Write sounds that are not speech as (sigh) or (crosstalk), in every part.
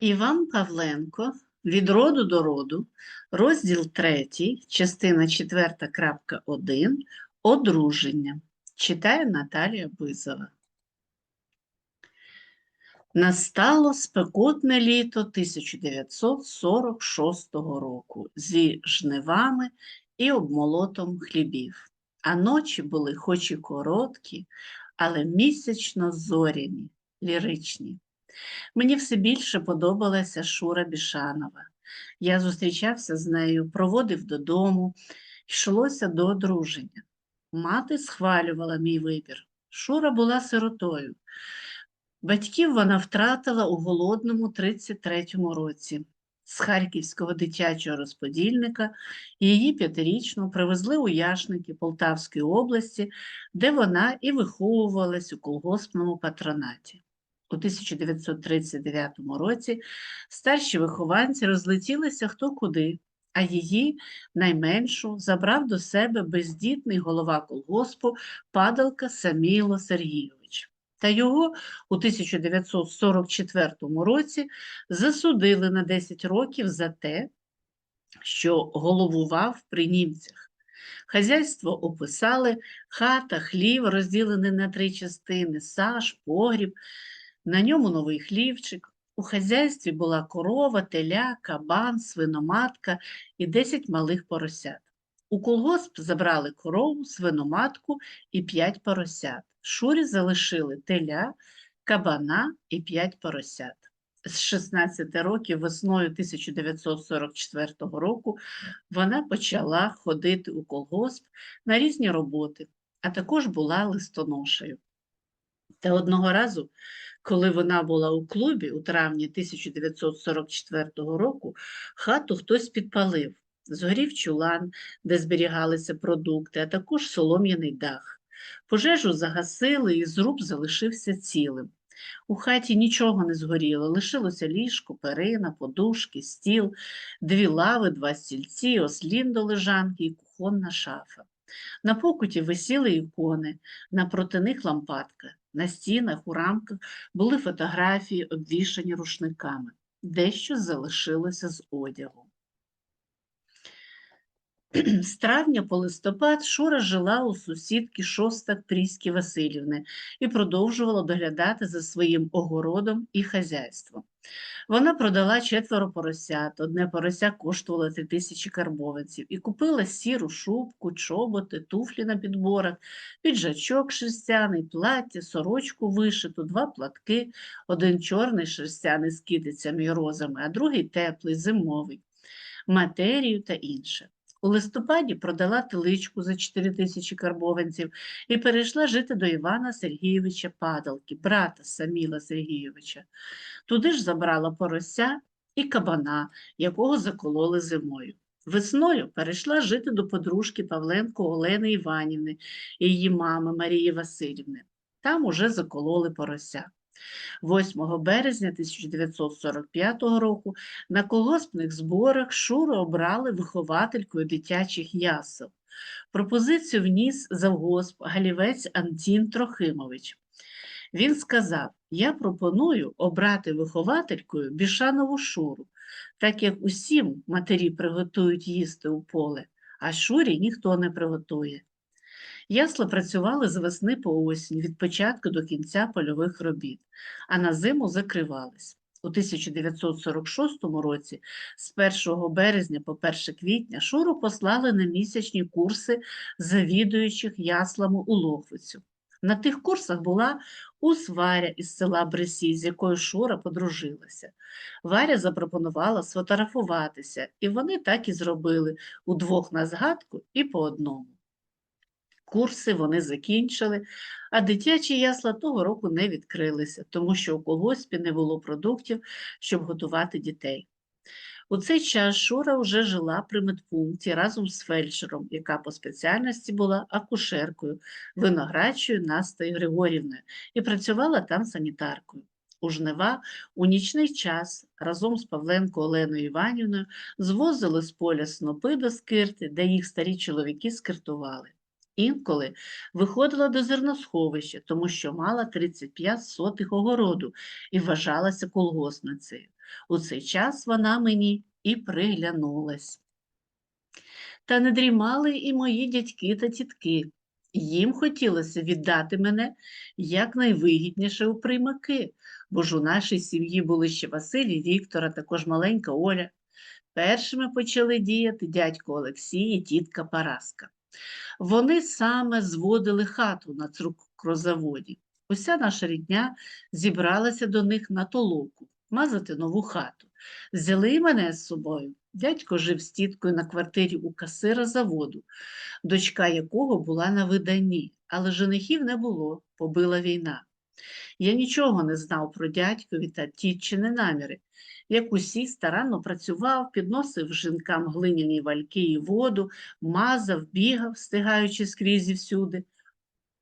Іван Павленко від роду до роду, розділ 3, частина 4.1, одруження. Читає Наталія Бизова. Настало спекотне літо 1946 року зі жнивами і обмолотом хлібів. А ночі були хоч і короткі, але місячно зоряні, ліричні. Мені все більше подобалася Шура Бішанова. Я зустрічався з нею, проводив додому, йшлося до одруження. Мати схвалювала мій вибір. Шура була сиротою. Батьків вона втратила у голодному 33-му році. З харківського дитячого розподільника її п'ятирічну привезли у Яшники Полтавської області, де вона і виховувалась у колгоспному патронаті. У 1939 році старші вихованці розлетілися хто куди, а її найменшу забрав до себе бездітний голова колгоспу падалка Саміло Сергійович. Та його у 1944 році засудили на 10 років за те, що головував при німцях. Хазяйство описали хата, хлів, розділений на три частини, саж, погріб, на ньому новий хлівчик. У хазяйстві була корова, теля, кабан, свиноматка і 10 малих поросят. У колгосп забрали корову, свиноматку і 5 поросят. Шурі залишили теля, кабана і 5 поросят. З 16 років весною 1944 року вона почала ходити у колгосп на різні роботи, а також була листоношею. Та одного разу, коли вона була у клубі у травні 1944 року, хату хтось підпалив. Згорів чулан, де зберігалися продукти, а також солом'яний дах. Пожежу загасили, і зруб залишився цілим. У хаті нічого не згоріло, лишилося ліжко, перина, подушки, стіл, дві лави, два стільці, ослін до лежанки і кухонна шафа. На покуті висіли ікони, напроти них лампадка. На стінах, у рамках були фотографії, обвішані рушниками. Дещо залишилося з одягу. З травня по листопад Шура жила у сусідки шостак Пріськи Васильівни і продовжувала доглядати за своїм огородом і хазяйством. Вона продала четверо поросят, одне порося коштувало три тисячі карбованців, і купила сіру шубку, чоботи, туфлі на підборах, піджачок шерстяний, плаття, сорочку вишиту, два платки, один чорний шерстяний з китицями і розами, а другий теплий, зимовий, матерію та інше. У листопаді продала теличку за 4 тисячі карбованців і перейшла жити до Івана Сергійовича Падалки, брата Саміла Сергійовича. Туди ж забрала порося і кабана, якого закололи зимою. Весною перейшла жити до подружки Павленко Олени Іванівни і її мами Марії Васильівни. Там уже закололи порося. 8 березня 1945 року на колгоспних зборах Шуру обрали вихователькою дитячих ясел. Пропозицію вніс завгосп Галівець Антін Трохимович. Він сказав: Я пропоную обрати вихователькою Бішанову Шуру, так як усім матері приготують їсти у поле, а Шурі ніхто не приготує. Ясла працювали з весни по осінь, від початку до кінця польових робіт, а на зиму закривались. У 1946 році, з 1 березня по 1 квітня, Шуру послали на місячні курси завідуючих яслами у Лохвицю. На тих курсах була ус Варя із села Бресі, з якою Шура подружилася. Варя запропонувала сфотографуватися, і вони так і зробили удвох на згадку і по одному. Курси вони закінчили, а дитячі ясла того року не відкрилися, тому що у колгоспі не було продуктів, щоб готувати дітей. У цей час Шура вже жила при медпункті разом з фельдшером, яка по спеціальності була акушеркою, виноградчою Настою Григорівною, і працювала там санітаркою. У жнива у нічний час разом з Павленко Оленою Іванівною звозили з поля снопи до скирти, де їх старі чоловіки скиртували. Інколи виходила до зерносховища, тому що мала 35 сотих огороду і вважалася колгоспницею. У цей час вона мені і приглянулась. Та не дрімали і мої дядьки та тітки. Їм хотілося віддати мене якнайвигідніше у приймаки, бо ж у нашій сім'ї були ще Василь і Віктор, а також маленька Оля. Першими почали діяти дядько Олексій і тітка Параска. Вони саме зводили хату на цукрозаводі. Уся наша рідня зібралася до них на толоку, мазати нову хату. Взяли і мене з собою. Дядько жив з тіткою на квартирі у касира заводу, дочка якого була на виданні, але женихів не було, побила війна. Я нічого не знав про дядькові та тітчини наміри. Як усі старанно працював, підносив жінкам глиняні вальки і воду, мазав, бігав, встигаючи скрізь і всюди.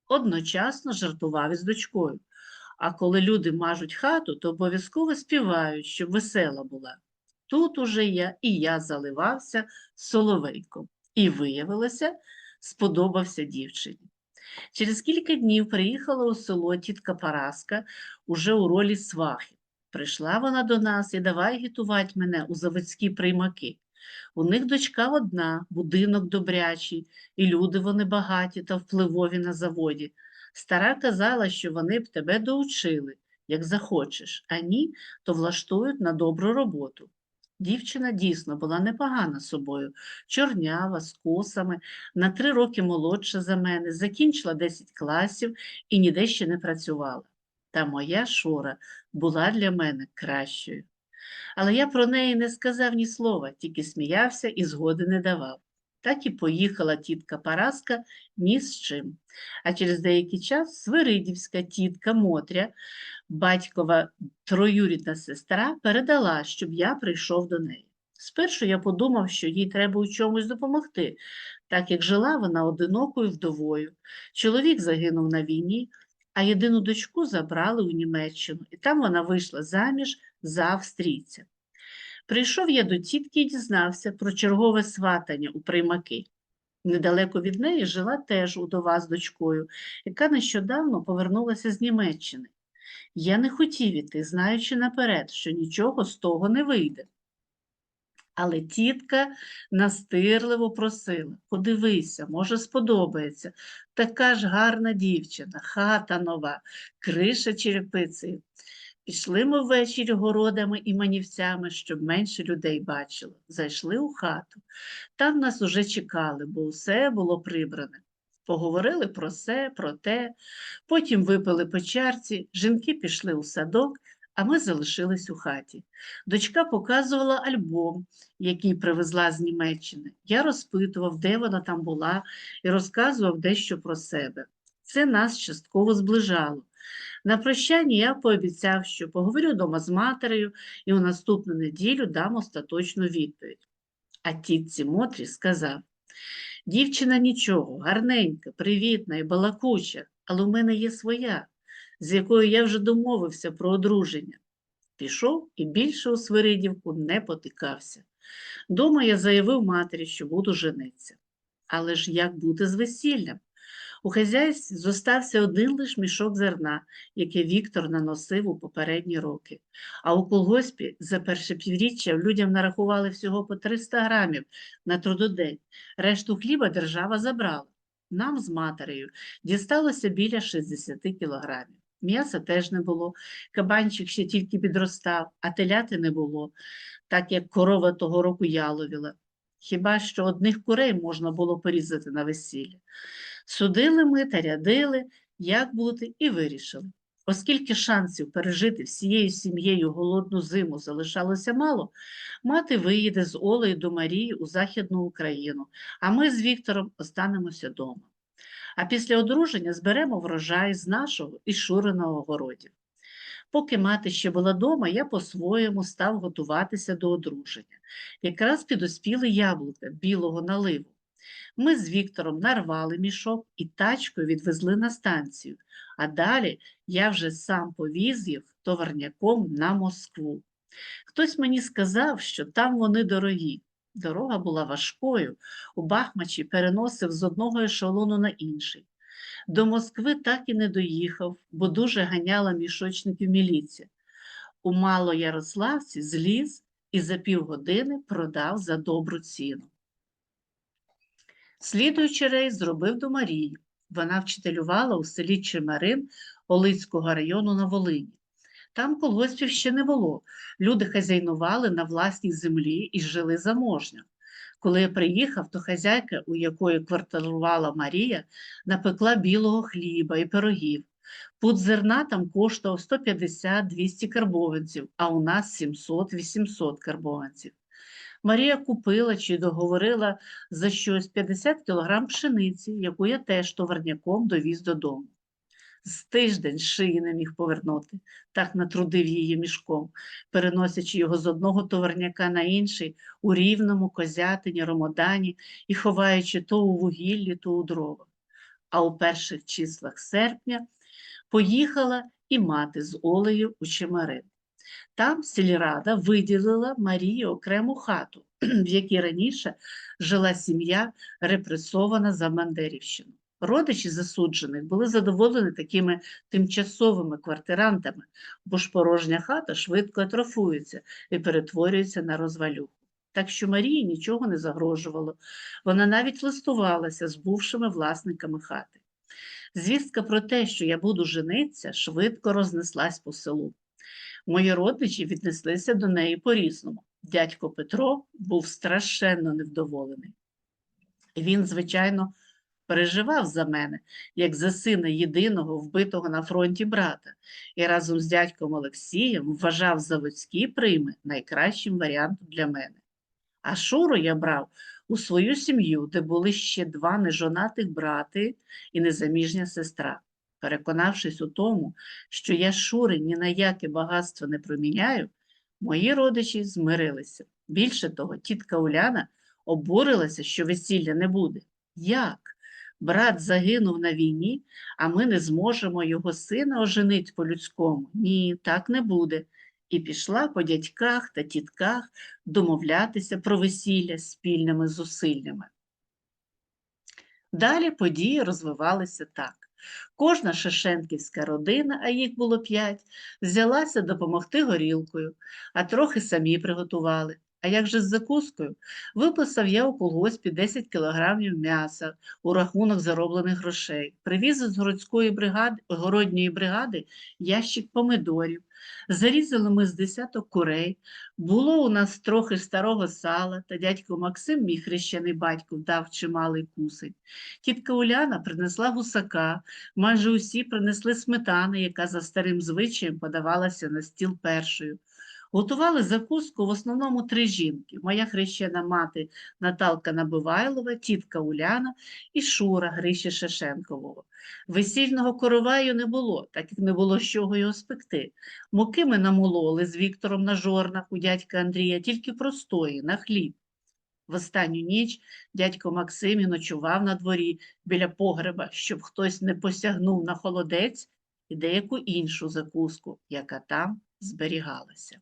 Одночасно жартував із дочкою. А коли люди мажуть хату, то обов'язково співають, щоб весела була. Тут уже я і я заливався соловейком. І виявилося, сподобався дівчині. Через кілька днів приїхала у село тітка Параска уже у ролі свахи. Прийшла вона до нас і давай гітувати мене у заводські приймаки. У них дочка одна, будинок добрячий, і люди вони багаті та впливові на заводі. Стара казала, що вони б тебе доучили, як захочеш, а ні, то влаштують на добру роботу. Дівчина дійсно була непогана собою, чорнява, з косами, на три роки молодша за мене, закінчила 10 класів і ніде ще не працювала. Та моя Шура була для мене кращою. Але я про неї не сказав ні слова, тільки сміявся і згоди не давав. Так і поїхала тітка Параска ні з чим. А через деякий час Свиридівська тітка Мотря, батькова троюрідна сестра, передала, щоб я прийшов до неї. Спершу я подумав, що їй треба у чомусь допомогти, так як жила вона одинокою вдовою. Чоловік загинув на війні, а єдину дочку забрали у Німеччину, і там вона вийшла заміж за австрійця. Прийшов я до тітки і дізнався про чергове сватання у приймаки. Недалеко від неї жила теж удова з дочкою, яка нещодавно повернулася з Німеччини. Я не хотів іти, знаючи наперед, що нічого з того не вийде. Але тітка настирливо просила подивися, може, сподобається. Така ж гарна дівчина, хата нова, криша черепицею. Пішли ми ввечері городами і манівцями, щоб менше людей бачило. Зайшли у хату. Там нас уже чекали, бо усе було прибране. Поговорили про все, про те, потім випили по чарці, жінки пішли у садок, а ми залишились у хаті. Дочка показувала альбом, який привезла з Німеччини. Я розпитував, де вона там була, і розказував дещо про себе. Це нас частково зближало. На прощання я пообіцяв, що поговорю вдома з матерею і у наступну неділю дам остаточну відповідь. А тітці Мотрі сказав: дівчина нічого, гарненька, привітна і балакуча, але у мене є своя, з якою я вже домовився про одруження. Пішов і більше у Свиридівку не потикався. Дома я заявив матері, що буду жениться. Але ж як бути з весіллям? У хазяйстві зостався один лиш мішок зерна, який Віктор наносив у попередні роки. А у колгоспі за перше півріччя людям нарахували всього по 300 грамів на трудодень. Решту хліба держава забрала. Нам з матерею дісталося біля 60 кілограмів. М'яса теж не було, кабанчик ще тільки підростав, а теляти не було, так як корова того року яловіла. Хіба що одних курей можна було порізати на весілля. Судили ми та рядили, як бути, і вирішили. Оскільки шансів пережити всією сім'єю голодну зиму залишалося мало, мати виїде з Олею до Марії у Західну Україну, а ми з Віктором останемося вдома. А після одруження зберемо врожай з нашого і Шуриного городів. Поки мати ще була дома, я по-своєму став готуватися до одруження. Якраз підоспіли яблука білого наливу. Ми з Віктором нарвали мішок і тачкою відвезли на станцію, а далі я вже сам повіз їх товарняком на Москву. Хтось мені сказав, що там вони дорогі. Дорога була важкою, у Бахмачі переносив з одного ешелону на інший. До Москви так і не доїхав, бо дуже ганяла мішочників міліція. У Малоярославці зліз і за півгодини продав за добру ціну. Слідуючий рейс зробив до Марії. Вона вчителювала у селі Чемерин Олицького району на Волині. Там колгоспів ще не було. Люди хазяйнували на власній землі і жили заможньо. Коли я приїхав, то хазяйка, у якої квартирувала Марія, напекла білого хліба і пирогів. Пуд зерна там коштував 150-200 карбованців, а у нас 700-800 карбованців. Марія купила чи договорила за щось 50 кілограм пшениці, яку я теж товарняком довіз додому. З тиждень шиї не міг повернути, так натрудив її мішком, переносячи його з одного товарняка на інший у рівному козятині, ромодані і ховаючи то у вугіллі, то у дровах. А у перших числах серпня поїхала і мати з Олею у Чемерин. Там сільрада виділила Марії окрему хату, (clears throat) в якій раніше жила сім'я, репресована за Бандерівщину. Родичі засуджених були задоволені такими тимчасовими квартирантами, бо ж порожня хата швидко атрофується і перетворюється на розвалюху. Так що Марії нічого не загрожувало. Вона навіть листувалася з бувшими власниками хати. Звістка про те, що я буду жениться, швидко рознеслась по селу. Мої родичі віднеслися до неї по-різному. Дядько Петро був страшенно невдоволений. Він, звичайно, переживав за мене, як за сина єдиного вбитого на фронті брата, і разом з дядьком Олексієм вважав заводські прийми найкращим варіантом для мене. А Шуру я брав у свою сім'ю, де були ще два нежонатих брати і незаміжня сестра. Переконавшись у тому, що я Шури ні на яке багатство не проміняю, мої родичі змирилися. Більше того, тітка Уляна обурилася, що весілля не буде. Як? Брат загинув на війні, а ми не зможемо його сина оженить по-людському. Ні, так не буде. І пішла по дядьках та тітках домовлятися про весілля спільними зусиллями. Далі події розвивалися так. Кожна шешенківська родина, а їх було п'ять, взялася допомогти горілкою, а трохи самі приготували. А як же з закускою? Виписав я у колгоспі 10 кілограмів м'яса у рахунок зароблених грошей. Привіз з городської бригади, городньої бригади ящик помидорів. Зарізали ми з десяток курей. Було у нас трохи старого сала, та дядько Максим, мій хрещений батько, вдав чималий кусень. Тітка Уляна принесла гусака, майже усі принесли сметани, яка за старим звичаєм подавалася на стіл першою. Готували закуску в основному три жінки: моя хрещена мати Наталка Набивайлова, тітка Уляна і Шура Гриші Шешенкового. Весільного короваю не було, так як не було з чого його спекти. Муки ми намололи з Віктором на жорнах у дядька Андрія, тільки простої, на хліб. В останню ніч дядько Максим і ночував на дворі біля погреба, щоб хтось не посягнув на холодець і деяку іншу закуску, яка там зберігалася.